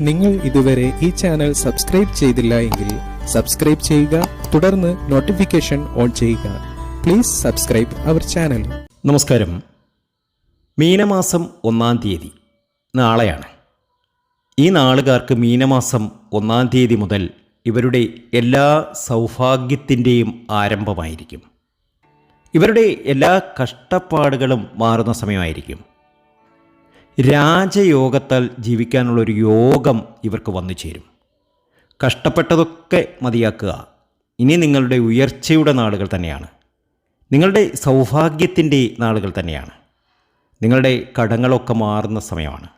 നിങ്ങൾ ഇതുവരെ ഈ ചാനൽ സബ്സ്ക്രൈബ് ചെയ്തില്ല എങ്കിൽ സബ്സ്ക്രൈബ് ചെയ്യുക തുടർന്ന് നോട്ടിഫിക്കേഷൻ ഓൺ ചെയ്യുക. പ്ലീസ് സബ്സ്ക്രൈബ് അവർ ചാനൽ നമസ്കാരം. മീനമാസം ഒന്നാം തീയതി. നാളെയാണ്. ഈ നാളുകാർക്ക് മീനമാസം ഒന്നാം തീയതി മുതൽ ഇവരുടെ എല്ലാ സൗഭാഗ്യത്തിന്റെയും ആരംഭമായിരിക്കും. ഇവരുടെ എല്ലാ കഷ്ടപ്പാടുകളും മാറുന്ന സമയമായിരിക്കും. രാജയോഗത്താൽ ജീവിക്കാനുള്ളൊരു യോഗം ഇവർക്ക് വന്നു ചേരും. കഷ്ടപ്പെട്ടതൊക്കെ മതിയാക്കുക. ഇനി നിങ്ങളുടെ ഉയർച്ചയുടെ നാളുകൾ തന്നെയാണ്. നിങ്ങളുടെ സൗഭാഗ്യത്തിന്റെ നാളുകൾ തന്നെയാണ്. നിങ്ങളുടെ കടങ്ങളൊക്കെ മാറുന്ന സമയമാണ്.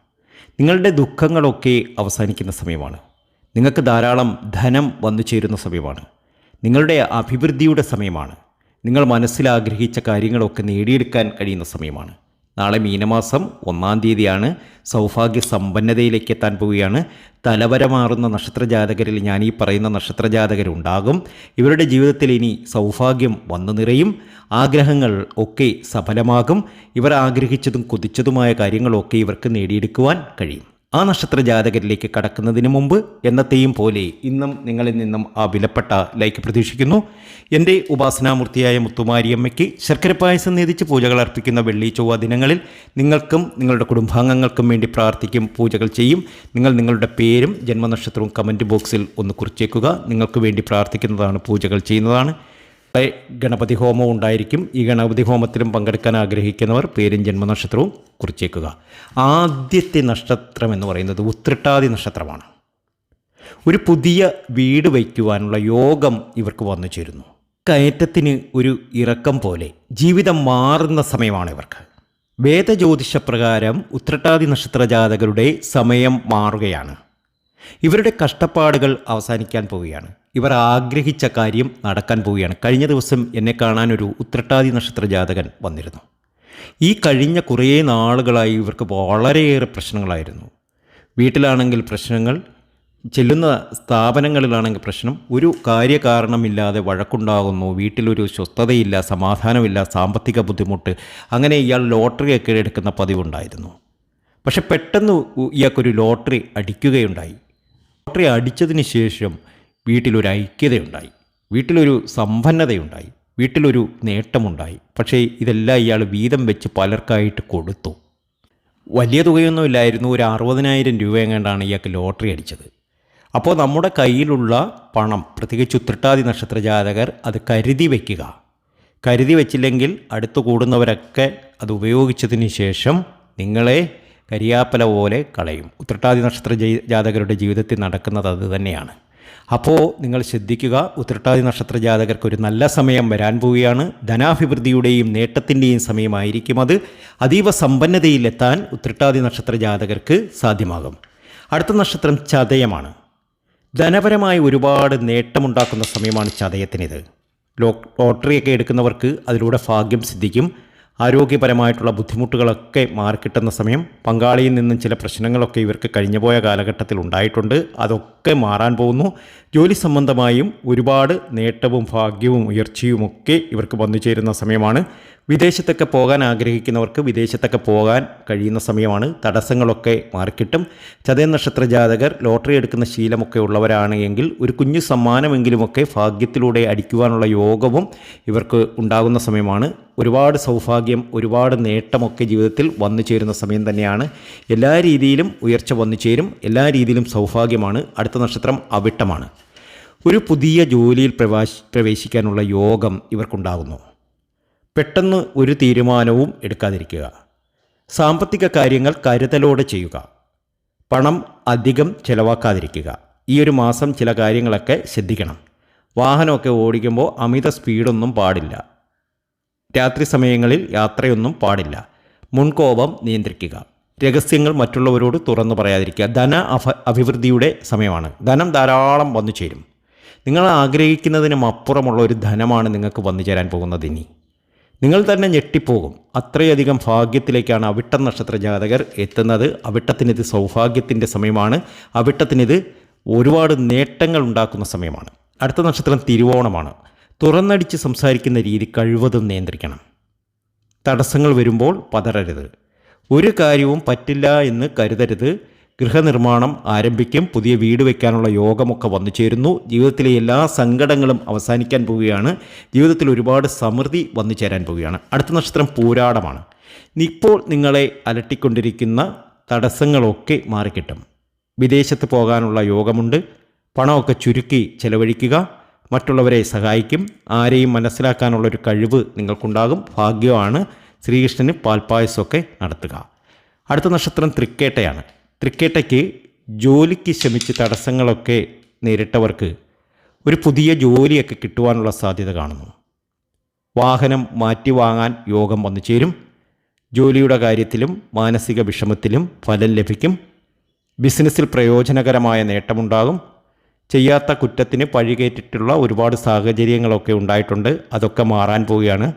നിങ്ങളുടെ ദുഃഖങ്ങളൊക്കെ അവസാനിക്കുന്ന സമയമാണ്. നിങ്ങൾക്ക് ധാരാളം ധനം വന്നു ചേരുന്ന സമയമാണ്. നിങ്ങളുടെ അഭിവൃദ്ധിയുടെ സമയമാണ്. നിങ്ങൾ മനസ്സിലാഗ്രഹിച്ച കാര്യങ്ങളൊക്കെ നേടിയെടുക്കാൻ കഴിയുന്ന സമയമാണ്. നാളെ മീനമാസം ഒന്നാം തീയതിയാണ്. സൗഭാഗ്യ സമ്പന്നതയിലേക്ക് എത്താൻ പോവുകയാണ്. തലവര മാറുന്ന നക്ഷത്രജാതകരിൽ ഞാൻ ഈ പറയുന്ന നക്ഷത്രജാതകരുണ്ടാകും. ഇവരുടെ ജീവിതത്തിൽ ഇനി സൗഭാഗ്യം വന്നു നിറയും. ആഗ്രഹങ്ങൾ ഒക്കെ സഫലമാകും. ഇവർ ആഗ്രഹിച്ചതും കൊതിച്ചതുമായ കാര്യങ്ങളൊക്കെ ഇവർക്ക് നേടിയെടുക്കുവാൻ കഴിയും. ആ നക്ഷത്ര ജാതകരിലേക്ക് കടക്കുന്നതിന് മുമ്പ് എന്നത്തെയും പോലെ ഇന്നും നിങ്ങളിൽ നിന്നും ആ വിലപ്പെട്ട ലൈക്ക് പ്രതീക്ഷിക്കുന്നു. എന്റെ ഉപാസനാമൂർത്തിയായ മുത്തുമാരിയമ്മയ്ക്ക് ശർക്കര പായസം നേതിച്ച് പൂജകൾ അർപ്പിക്കുന്ന വെള്ളി ചൊവ്വ ദിനങ്ങളിൽ നിങ്ങൾക്കും നിങ്ങളുടെ കുടുംബാംഗങ്ങൾക്കും വേണ്ടി പ്രാർത്ഥിക്കും പൂജകൾ ചെയ്യും. നിങ്ങൾ നിങ്ങളുടെ പേരും ജന്മനക്ഷത്രവും കമന്റ് ബോക്സിൽ ഒന്ന് കുറിച്ചേക്കുക. നിങ്ങൾക്ക് വേണ്ടി പ്രാർത്ഥിക്കുന്നതാണ് പൂജകൾ ചെയ്യുന്നതാണ്. ഗണപതി ഹോമം ഉണ്ടായിരിക്കും. ഈ ഗണപതി ഹോമത്തിലും പങ്കെടുക്കാൻ ആഗ്രഹിക്കുന്നവർ പേരും ജന്മനക്ഷത്രവും കുറിച്ചേക്കുക. ആദ്യത്തെ നക്ഷത്രം എന്ന് പറയുന്നത് ഉത്രട്ടാതി നക്ഷത്രമാണ്. ഒരു പുതിയ വീട് വയ്ക്കുവാനുള്ള യോഗം ഇവർക്ക് വന്നു ചേരുന്നു. കയറ്റത്തിന് ഒരു ഇറക്കം പോലെ ജീവിതം മാറുന്ന സമയമാണ് ഇവർക്ക്. വേദജ്യോതിഷപ്രകാരം ഉത്രട്ടാതി നക്ഷത്ര ജാതകരുടെ സമയം മാറുകയാണ്. ഇവരുടെ കഷ്ടപ്പാടുകൾ അവസാനിക്കാൻ പോവുകയാണ്. ഇവർ ആഗ്രഹിച്ച കാര്യം നടക്കാൻ പോവുകയാണ്. കഴിഞ്ഞ ദിവസം എന്നെ കാണാൻ ഒരു ഉത്രട്ടാതി നക്ഷത്ര ജാതകൻ വന്നിരുന്നു. ഈ കഴിഞ്ഞ കുറേ നാളുകളായി ഇവർക്ക് വളരെയേറെ പ്രശ്നങ്ങളായിരുന്നു. വീട്ടിലാണെങ്കിൽ പ്രശ്നങ്ങൾ ചെല്ലുന്ന സ്ഥാപനങ്ങളിലാണെങ്കിൽ പ്രശ്നം ഒരു കാര്യകാരണമില്ലാതെ വഴക്കുണ്ടാകുന്നു വീട്ടിലൊരു സ്വസ്ഥതയില്ല സമാധാനമില്ല സാമ്പത്തിക ബുദ്ധിമുട്ട് അങ്ങനെ ഇയാൾ ലോട്ടറി ലോട്ടറിയൊക്കെ എടുക്കുന്ന പതിവുണ്ടായിരുന്നു. പക്ഷെ പെട്ടെന്ന് ഇയാൾക്കൊരു ലോട്ടറി അടിക്കുകയുണ്ടായി. ലോട്ടറി അടിച്ചതിന് ശേഷം വീട്ടിലൊരു ഐക്യതയുണ്ടായി. വീട്ടിലൊരു സമ്പന്നതയുണ്ടായി. വീട്ടിലൊരു നേട്ടമുണ്ടായി. പക്ഷേ ഇതെല്ലാം ഇയാൾ വീതം വെച്ച് പലർക്കായിട്ട് കൊടുത്തു. വലിയ തുകയൊന്നുമില്ലായിരുന്നു ഒരു അറുപതിനായിരം രൂപ എങ്ങാണ്ടാണ് ഇയാൾക്ക് ലോട്ടറി അടിച്ചത്. അപ്പോൾ നമ്മുടെ കയ്യിലുള്ള പണം പ്രത്യേകിച്ച് ഉത്രട്ടാതി നക്ഷത്ര ജാതകർ അത് കരുതി വയ്ക്കുക കരുതി വച്ചില്ലെങ്കിൽ അടുത്തു കൂടുന്നവരൊക്കെ അത് ഉപയോഗിച്ചതിന് ശേഷം നിങ്ങളെ കരിയാപ്പല പോലെ കളയും. ഉത്രട്ടാതി നക്ഷത്ര ജാതകരുടെ ജീവിതത്തിൽ നടക്കുന്നത് അത് തന്നെയാണ്. അപ്പോൾ നിങ്ങൾ ശ്രദ്ധിക്കുക ഉത്രട്ടാതി നക്ഷത്ര ജാതകർക്ക് ഒരു നല്ല സമയം വരാൻ പോവുകയാണ്. ധനാഭിവൃദ്ധിയുടെയും നേട്ടത്തിന്റെയും സമയമായിരിക്കും അത്. അതീവ സമ്പന്നതയിലെത്താൻ ഉത്രട്ടാതി നക്ഷത്ര ജാതകർക്ക് സാധ്യമാകും. അടുത്ത നക്ഷത്രം ചതയമാണ്. ധനപരമായി ഒരുപാട് നേട്ടമുണ്ടാക്കുന്ന സമയമാണ് ചതയത്തിനിത്. ലോട്ടറിയൊക്കെ എടുക്കുന്നവർക്ക് അതിലൂടെ ഭാഗ്യം സിദ്ധിക്കും. ആരോഗ്യപരമായിട്ടുള്ള ബുദ്ധിമുട്ടുകളൊക്കെ മാറിക്കിട്ടുന്ന സമയം പങ്കാളിയിൽ നിന്നും ചില പ്രശ്നങ്ങളൊക്കെ ഇവർക്ക് കഴിഞ്ഞുപോയ കാലഘട്ടത്തിൽ ഉണ്ടായിട്ടുണ്ട്. അതൊക്കെ മാറാൻ പോകുന്നു. ജോലി സംബന്ധമായും ഒരുപാട് നേട്ടവും ഭാഗ്യവും ഉയർച്ചയും ഒക്കെ ഇവർക്ക് വന്നു ചേരുന്ന സമയമാണ്. വിദേശത്തൊക്കെ പോകാൻ ആഗ്രഹിക്കുന്നവർക്ക് വിദേശത്തൊക്കെ പോകാൻ കഴിയുന്ന സമയമാണ്. തടസ്സങ്ങളൊക്കെ മാറിക്കിട്ടും. ചതയ നക്ഷത്ര ജാതകർ ലോട്ടറി എടുക്കുന്ന ശീലമൊക്കെ ഉള്ളവരാണ് എങ്കിൽ ഒരു കുഞ്ഞു സമ്മാനമെങ്കിലുമൊക്കെ ഭാഗ്യത്തിലൂടെ അടിക്കുവാനുള്ള യോഗവും ഇവർക്ക് ഉണ്ടാകുന്ന സമയമാണ്. ഒരുപാട് സൗഭാഗ്യം ഒരുപാട് നേട്ടമൊക്കെ ജീവിതത്തിൽ വന്നു ചേരുന്ന സമയം തന്നെയാണ്. എല്ലാ രീതിയിലും ഉയർച്ച വന്നു ചേരും. എല്ലാ രീതിയിലും സൗഭാഗ്യമാണ്. അടുത്ത നക്ഷത്രം അവിട്ടമാണ്. ഒരു പുതിയ ജോലിയിൽ പ്രവാശ് പ്രവേശിക്കാനുള്ള യോഗം ഇവർക്കുണ്ടാകുന്നു പെട്ടെന്ന് ഒരു തീരുമാനവും എടുക്കാതിരിക്കുക. സാമ്പത്തിക കാര്യങ്ങൾ കരുതലോടെ ചെയ്യുക. പണം അധികം ചിലവാക്കാതിരിക്കുക. ഈ ഒരു മാസം ചില കാര്യങ്ങളൊക്കെ ശ്രദ്ധിക്കണം. വാഹനമൊക്കെ ഓടിക്കുമ്പോൾ അമിത സ്പീഡൊന്നും പാടില്ല. രാത്രി സമയങ്ങളിൽ യാത്രയൊന്നും പാടില്ല. മുൻകോപം നിയന്ത്രിക്കുക. രഹസ്യങ്ങൾ മറ്റുള്ളവരോട് തുറന്നു പറയാതിരിക്കുക. ധന അഭ അഭിവൃദ്ധിയുടെ സമയമാണ്. ധനം ധാരാളം വന്നു ചേരും. നിങ്ങൾ ആഗ്രഹിക്കുന്നതിനും അപ്പുറമുള്ള ഒരു ധനമാണ് നിങ്ങൾക്ക് വന്നു ചേരാൻ പോകുന്നത് ഇനി. നിങ്ങൾ തന്നെ ഞെട്ടിപ്പോകും. അത്രയധികം ഭാഗ്യത്തിലേക്കാണ് അവിട്ടം നക്ഷത്ര ജാതകർ എത്തുന്നത്. അവിട്ടത്തിനിത് സൗഭാഗ്യത്തിന്റെ സമയമാണ്. അവിട്ടത്തിനിത് ഒരുപാട് നേട്ടങ്ങൾ ഉണ്ടാക്കുന്ന സമയമാണ്. അടുത്ത നക്ഷത്രം തിരുവോണമാണ്. തുറന്നടിച്ച് സംസാരിക്കുന്ന രീതി കഴിവതും നിയന്ത്രിക്കണം. തടസ്സങ്ങൾ വരുമ്പോൾ പതറരുത്. ഒരു കാര്യവും പറ്റില്ല എന്ന് കരുതരുത്. ഗൃഹനിർമ്മാണം ആരംഭിക്കും. പുതിയ വീട് വയ്ക്കാനുള്ള യോഗമൊക്കെ വന്നു ചേരുന്നു. ജീവിതത്തിലെ എല്ലാ സങ്കടങ്ങളും അവസാനിക്കാൻ പോവുകയാണ്. ജീവിതത്തിൽ ഒരുപാട് സമൃദ്ധി വന്നു ചേരാൻ പോവുകയാണ്. അടുത്ത നക്ഷത്രം പൂരാടമാണ്. ഇപ്പോൾ നിങ്ങളെ അലട്ടിക്കൊണ്ടിരിക്കുന്ന തടസ്സങ്ങളൊക്കെ മാറിക്കിട്ടും. വിദേശത്ത് പോകാനുള്ള യോഗമുണ്ട്. പണമൊക്കെ ചുരുക്കി ചെലവഴിക്കുക. മറ്റുള്ളവരെ സഹായിക്കും. ആരെയും മനസ്സിലാക്കാനുള്ള ഒരു കഴിവ് നിങ്ങൾക്കുണ്ടാകും. ഭാഗ്യമാണ് ശ്രീകൃഷ്ണന് പാൽപ്പായസമൊക്കെ നടത്തുക. അടുത്ത നക്ഷത്രം തൃക്കേട്ടയാണ്. തൃക്കേട്ടയ്ക്ക് ജോലിക്ക് ശ്രമിച്ച് തടസ്സങ്ങളൊക്കെ നേരിട്ടവർക്ക് ഒരു പുതിയ ജോലിയൊക്കെ കിട്ടുവാനുള്ള സാധ്യത കാണുന്നു. വാഹനം മാറ്റി വാങ്ങാൻ യോഗം വന്നു ചേരും. ജോലിയുടെ കാര്യത്തിലും മാനസിക വിഷമത്തിലും ഫലം ലഭിക്കും. ബിസിനസ്സിൽ പ്രയോജനകരമായ നേട്ടമുണ്ടാകും. ചെയ്യാത്ത കുറ്റത്തിന് പഴികേറ്റിട്ടുള്ള ഒരുപാട് സാഹചര്യങ്ങളൊക്കെ ഉണ്ടായിട്ടുണ്ട്. അതൊക്കെ മാറാൻ പോവുകയാണ്.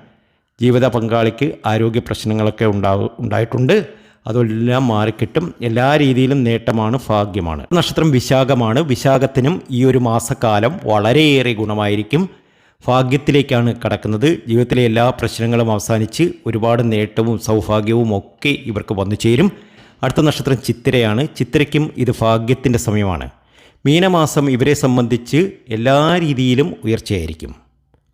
ജീവിത പങ്കാളിക്ക് ആരോഗ്യ പ്രശ്നങ്ങളൊക്കെ ഉണ്ടാവും ഉണ്ടായിട്ടുണ്ട്. അതെല്ലാം മാറിക്കിട്ടും. എല്ലാ രീതിയിലും നേട്ടമാണ് ഭാഗ്യമാണ്. നക്ഷത്രം വിശാഖമാണ്. വിശാഖത്തിനും ഈ ഒരു മാസക്കാലം വളരെയേറെ ഗുണമായിരിക്കും. ഭാഗ്യത്തിലേക്കാണ് കടക്കുന്നത്. ജീവിതത്തിലെ എല്ലാ പ്രശ്നങ്ങളും അവസാനിച്ച് ഒരുപാട് നേട്ടവും സൗഭാഗ്യവും ഒക്കെ ഇവർക്ക് വന്നു ചേരും. അടുത്ത നക്ഷത്രം ചിത്തിരയാണ്. ചിത്തിരയ്ക്കും ഇത് ഭാഗ്യത്തിന്റെ സമയമാണ്. മീനമാസം ഇവരെ സംബന്ധിച്ച് എല്ലാ രീതിയിലും ഉയർച്ചയായിരിക്കും.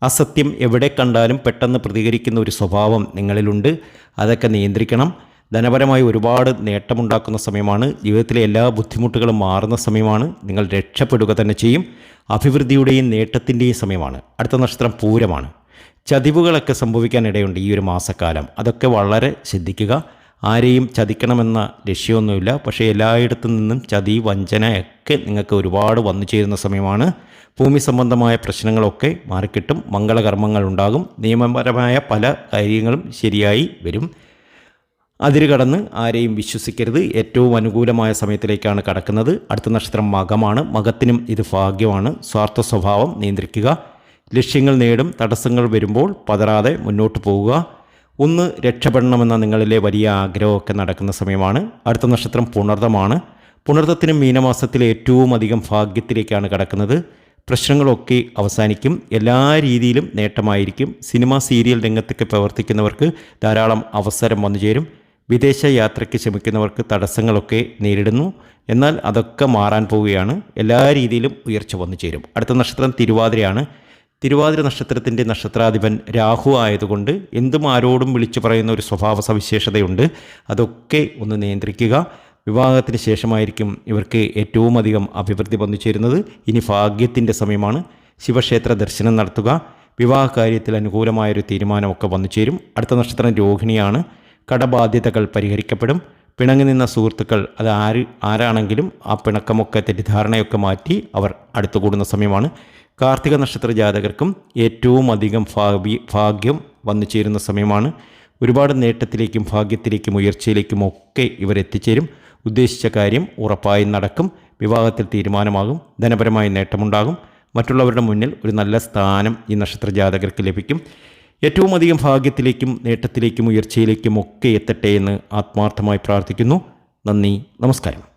അസത്യം എവിടെ കണ്ടാലും പെട്ടെന്ന് പ്രതികരിക്കുന്ന ഒരു സ്വഭാവം നിങ്ങളിലുണ്ട്. അതൊക്കെ നിയന്ത്രിക്കണം. ധനപരമായി ഒരുപാട് നേട്ടമുണ്ടാക്കുന്ന സമയമാണ്. ജീവിതത്തിലെ എല്ലാ ബുദ്ധിമുട്ടുകളും മാറുന്ന സമയമാണ്. നിങ്ങൾ രക്ഷപ്പെടുക തന്നെ ചെയ്യും. അഭിവൃദ്ധിയുടെയും നേട്ടത്തിന്റെയും സമയമാണ്. അടുത്ത നക്ഷത്രം പൂരമാണ്. ചതിവുകളൊക്കെ സംഭവിക്കാനിടയുണ്ട് ഈ ഒരു മാസക്കാലം. അതൊക്കെ വളരെ ശ്രദ്ധിക്കുക. ആരെയും ചതിക്കണമെന്ന ലക്ഷ്യമൊന്നുമില്ല പക്ഷേ എല്ലായിടത്തു നിന്നും ചതി വഞ്ചന ഒക്കെ നിങ്ങൾക്ക് ഒരുപാട് വന്നു ചേരുന്ന സമയമാണ്. ഭൂമി സംബന്ധമായ പ്രശ്നങ്ങളൊക്കെ മാറിക്കിട്ടും. മംഗളകർമ്മങ്ങൾ ഉണ്ടാകും. നിയമപരമായ പല കാര്യങ്ങളും ശരിയായി വരും. അതിര് കടന്ന് ആരെയും വിശ്വസിക്കരുത്. ഏറ്റവും അനുകൂലമായ സമയത്തിലേക്കാണ് കടക്കുന്നത്. അടുത്ത നക്ഷത്രം മകമാണ്. മകത്തിനും ഇത് ഭാഗ്യമാണ്. സ്വാർത്ഥ സ്വഭാവം നിയന്ത്രിക്കുക. ലക്ഷ്യങ്ങൾ നേടും. തടസ്സങ്ങൾ വരുമ്പോൾ പതറാതെ മുന്നോട്ട് പോവുക ഒന്ന് രക്ഷപ്പെടണമെന്ന നിങ്ങളിലെ വലിയ ആഗ്രഹമൊക്കെ നടക്കുന്ന സമയമാണ്. അടുത്ത നക്ഷത്രം പുണർദമാണ് പുണർദത്തിനും മീനമാസത്തിലെ ഏറ്റവും അധികം ഭാഗ്യത്തിലേക്കാണ് കടക്കുന്നത്. പ്രശ്നങ്ങളൊക്കെ അവസാനിക്കും. എല്ലാ രീതിയിലും നേട്ടമായിരിക്കും. സിനിമ സീരിയൽ രംഗത്തൊക്കെ പ്രവർത്തിക്കുന്നവർക്ക് ധാരാളം അവസരം വന്നു ചേരും. വിദേശ യാത്രയ്ക്ക് ശ്രമിക്കുന്നവർക്ക് തടസ്സങ്ങളൊക്കെ നേരിടുന്നു. എന്നാൽ അതൊക്കെ മാറാൻ പോവുകയാണ്. എല്ലാ രീതിയിലും ഉയർച്ച വന്നു ചേരും. അടുത്ത നക്ഷത്രം തിരുവാതിരയാണ്. തിരുവാതിര നക്ഷത്രത്തിന്റെ നക്ഷത്രാധിപൻ രാഹു ആയതുകൊണ്ട് എന്തും ആരോടും വിളിച്ചു പറയുന്ന ഒരു സ്വഭാവ സവിശേഷതയുണ്ട്. അതൊക്കെ ഒന്ന് നിയന്ത്രിക്കുക. വിവാഹത്തിന് ശേഷമായിരിക്കും ഇവർക്ക് ഏറ്റവും അധികം അഭിവൃദ്ധി വന്നു ചേരുന്നത്. ഇനി ഭാഗ്യത്തിന്റെ സമയമാണ്. ശിവക്ഷേത്ര ദർശനം നടത്തുക. വിവാഹ കാര്യത്തിൽ അനുകൂലമായൊരു തീരുമാനമൊക്കെ വന്നു ചേരും. അടുത്ത നക്ഷത്രം രോഹിണിയാണ്. കടബാധ്യതകൾ പരിഹരിക്കപ്പെടും. പിണങ്ങി നിന്ന സുഹൃത്തുക്കൾ അത് ആര് ആരാണെങ്കിലും ആ പിണക്കമൊക്കെ തെറ്റിദ്ധാരണയൊക്കെ മാറ്റി അവർ അടുത്തുകൂടുന്ന സമയമാണ്. കാർത്തിക നക്ഷത്ര ജാതകർക്കും ഏറ്റവും അധികം ഭാവി ഭാഗ്യം വന്നു ചേരുന്ന സമയമാണ്. ഒരുപാട് നേട്ടത്തിലേക്കും ഭാഗ്യത്തിലേക്കും ഉയർച്ചയിലേക്കും ഒക്കെ ഇവർ എത്തിച്ചേരും. ഉദ്ദേശിച്ച കാര്യം ഉറപ്പായും നടക്കും. വിവാഹത്തിൽ തീരുമാനമാകും. ധനപരമായ നേട്ടമുണ്ടാകും. മറ്റുള്ളവരുടെ മുന്നിൽ ഒരു നല്ല സ്ഥാനം ഈ നക്ഷത്ര ജാതകർക്ക് ലഭിക്കും. ഏറ്റവും അധികം ഭാഗ്യത്തിലേക്കും നേട്ടത്തിലേക്കും ഉയർച്ചയിലേക്കും ഒക്കെ എത്തട്ടെ എന്ന് ആത്മാർത്ഥമായി പ്രാർത്ഥിക്കുന്നു. നന്ദി നമസ്കാരം.